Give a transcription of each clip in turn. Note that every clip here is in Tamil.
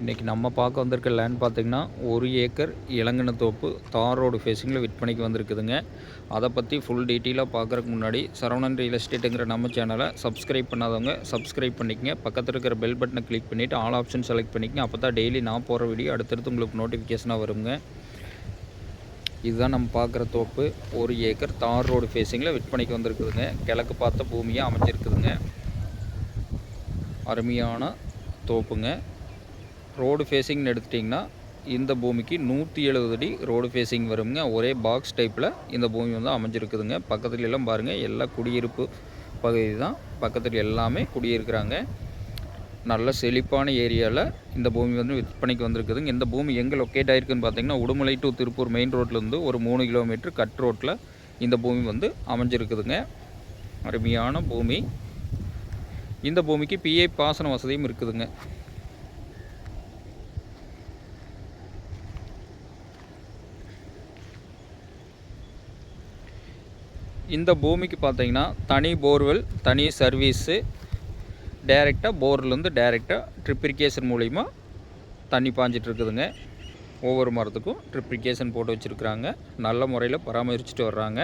இன்றைக்கி நம்ம பார்க்க வந்திருக்க லேண்ட் பார்த்திங்கன்னா ஒரு ஏக்கர் இளங்கன தோப்பு தார் ரோடு ஃபேஸிங்கில் விற்பனைக்கு வந்திருக்குதுங்க. அதை பற்றி ஃபுல் டீட்டெயிலாக பார்க்குறதுக்கு முன்னாடி சரவணன் ரியல் எஸ்டேட்டுங்கிற நம்ம சேனலை சப்ஸ்கிரைப் பண்ணாதவங்க சப்ஸ்கிரைப் பண்ணிக்கங்க. பக்கத்தில் இருக்கிற பெல் பட்டனை கிளிக் பண்ணிவிட்டு ஆல் ஆப்ஷன் செலக்ட் பண்ணிக்கங்க. அப்போ தான் டெய்லி நான் போகிற வீடியோ அடுத்தடுத்து உங்களுக்கு நோட்டிஃபிகேஷனாக வருங்க. இதுதான் நம்ம பார்க்குற தோப்பு. ஒரு ஏக்கர் தார் ரோடு ஃபேஸிங்கில் விற்பனைக்கு வந்திருக்குதுங்க. கிழக்கு பார்த்த பூமியாக அமைஞ்சிருக்குதுங்க. அருமையான தோப்புங்க. ரோடு ஃபேஸிங்னு எடுத்துட்டிங்கன்னா இந்த பூமிக்கு நூற்றி எழுபது அடி ரோடு ஃபேஸிங் வருங்க. ஒரே பாக்ஸ் டைப்பில் இந்த பூமி வந்து அமைஞ்சிருக்குதுங்க. பக்கத்துல எல்லாம் பாருங்கள் எல்லா குடியிருப்பு பகுதி தான். பக்கத்தில் எல்லாமே குடியிருக்கிறாங்க. நல்ல செழிப்பான ஏரியாவில் இந்த பூமி வந்து விற்பனைக்கு வந்திருக்குதுங்க. இந்த பூமி எங்கே லொக்கேட் ஆகிருக்குன்னு பார்த்தீங்கன்னா உடுமலை டு திருப்பூர் மெயின் ரோட்லேருந்து ஒரு மூணு கிலோமீட்டர் கட் ரோட்டில் இந்த பூமி வந்து அமைஞ்சிருக்குதுங்க. அருமையான பூமி. இந்த பூமிக்கு பிஏ பாசன வசதியும் இருக்குதுங்க. இந்த பூமிக்கு பார்த்தீங்கன்னா தனி போர்வெல் தனி சர்வீஸு டைரெக்டாக போர்லேருந்து டைரெக்டாக ட்ரிப்ரிகேஷன் மூலிமா தண்ணி பாஞ்சிட்டு இருக்குதுங்க ஒவ்வொரு மரத்துக்கும் ட்ரிப்ரிகேஷன் போட்டு வச்சுருக்குறாங்க. நல்ல முறையில் பராமரிச்சுட்டு வர்றாங்க.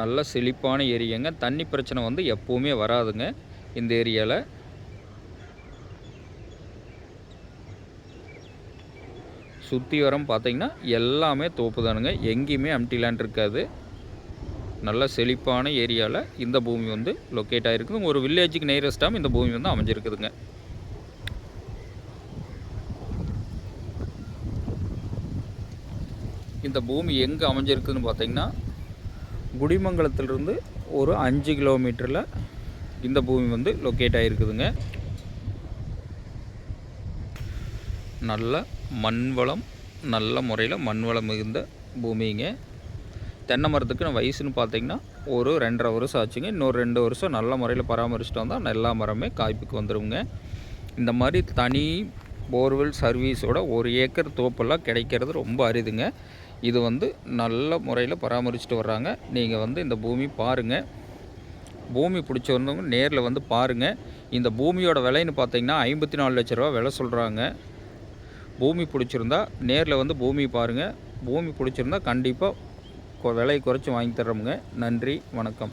நல்ல செழிப்பான ஏரியாங்க. தண்ணி பிரச்சனை வந்து எப்போவுமே வராதுங்க. இந்த ஏரியாவில் சுற்றி வரம் பார்த்தீங்கன்னா எல்லாமே தோப்பு தானுங்க. எங்கேயுமே அம்டி லேண்ட் இருக்காது. நல்ல செழிப்பான ஏரியாவில் இந்த பூமி வந்து லொக்கேட் ஆகிருக்குது ஒரு வில்லேஜுக்கு நியரஸ்டாக இந்த பூமி வந்து அமைஞ்சிருக்குதுங்க. இந்த பூமி எங்கே அமைஞ்சிருக்குதுன்னு பார்த்தீங்கன்னா குடிமங்கலத்திலிருந்து ஒரு அஞ்சு கிலோமீட்டரில் இந்த பூமி வந்து லொக்கேட் ஆகிருக்குதுங்க நல்ல மண் வளம் நல்ல முறையில் மண் வளம் மிகுந்த பூமிங்க. தென்னை மரத்துக்கு வயசுன்னு பார்த்தீங்கன்னா ஒரு ரெண்டரை வருஷம் ஆச்சுங்க. இன்னொரு ரெண்டு வருஷம் நல்ல முறையில் பராமரிச்சுட்டு வந்தால் எல்லா மரமே காய்ப்புக்கு வந்துடுங்க இந்த மாதிரி தனி போர்வெல் சர்வீஸோட ஒரு ஏக்கர் தோப்பெல்லாம் கிடைக்கிறது ரொம்ப அரிதுங்க. இது வந்து நல்ல முறையில் பராமரிச்சுட்டு வர்றாங்க. நீங்கள் வந்து இந்த பூமி பாருங்கள் பூமி பிடிச்சவங்க நேரில் வந்து பாருங்கள் இந்த பூமியோட விலைன்னு பார்த்தீங்கன்னா ஐம்பத்தி நாலு லட்ச ரூபா விலை சொல்கிறாங்க பூமி பிடிச்சிருந்தா நேரில் வந்து பூமி பாருங்கள் பூமி பிடிச்சிருந்தா கண்டிப்பாக விலை குறைச்சி வாங்கி தர்றோமுங்க. நன்றி வணக்கம்.